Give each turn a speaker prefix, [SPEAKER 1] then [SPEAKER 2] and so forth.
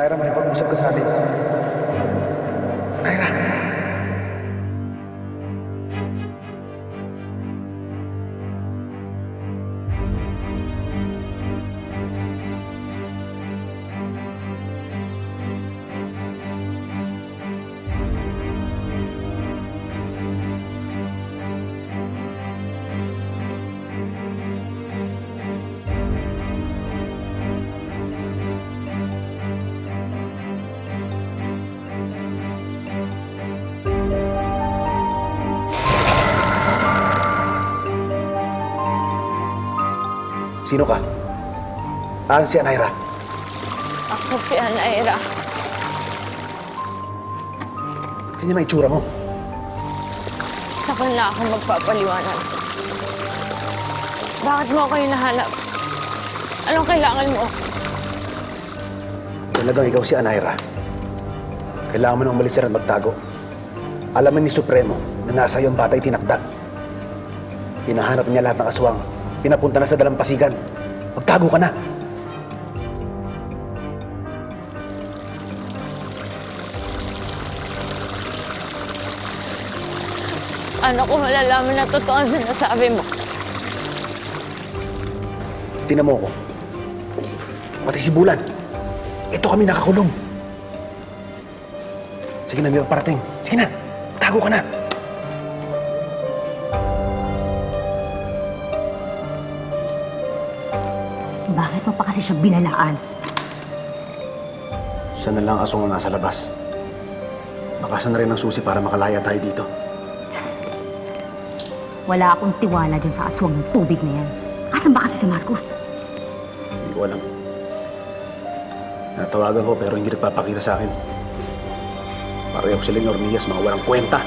[SPEAKER 1] Naira, may pag-usap ka sa amin. Naira! Sino ka? Ah, si Anaira.
[SPEAKER 2] Ako si Anaira.
[SPEAKER 1] Tingnan ang itsura mo.
[SPEAKER 2] Sa kanila ako magpapaliwanag. Bakit mo ako hinahanap? Anong kailangan mo?
[SPEAKER 1] Talagang ikaw si Anaira. Kailangan mo nang umalis at magtago. Alamin ni Supremo na nasa iyo ang batay tinakda. Hinahanap niya lahat ng aswang. Pinapunta na sa dalampasigan. Magtago ka na.
[SPEAKER 2] Ano ko malalaman na totoo ang sinasabi mo?
[SPEAKER 1] Tinan mo ko. Pati si Bulan. Ito kami nakakulong. Sige na, may parating. Sige na, tago ka na.
[SPEAKER 3] Bakit mo pa kasi siya binalaan?
[SPEAKER 1] Siya na lang ang aswang na nasa labas. Baka siya na rin ang susi para makalaya tayo dito.
[SPEAKER 3] Wala akong tiwala dyan sa aswang ng tubig na yan. Asan ba kasi si Marcos?
[SPEAKER 1] Hindi ko alam. Natawagan ko pero hindi nagpapakita sa akin. Pareho sila ni Ornillas, mga walang kwenta.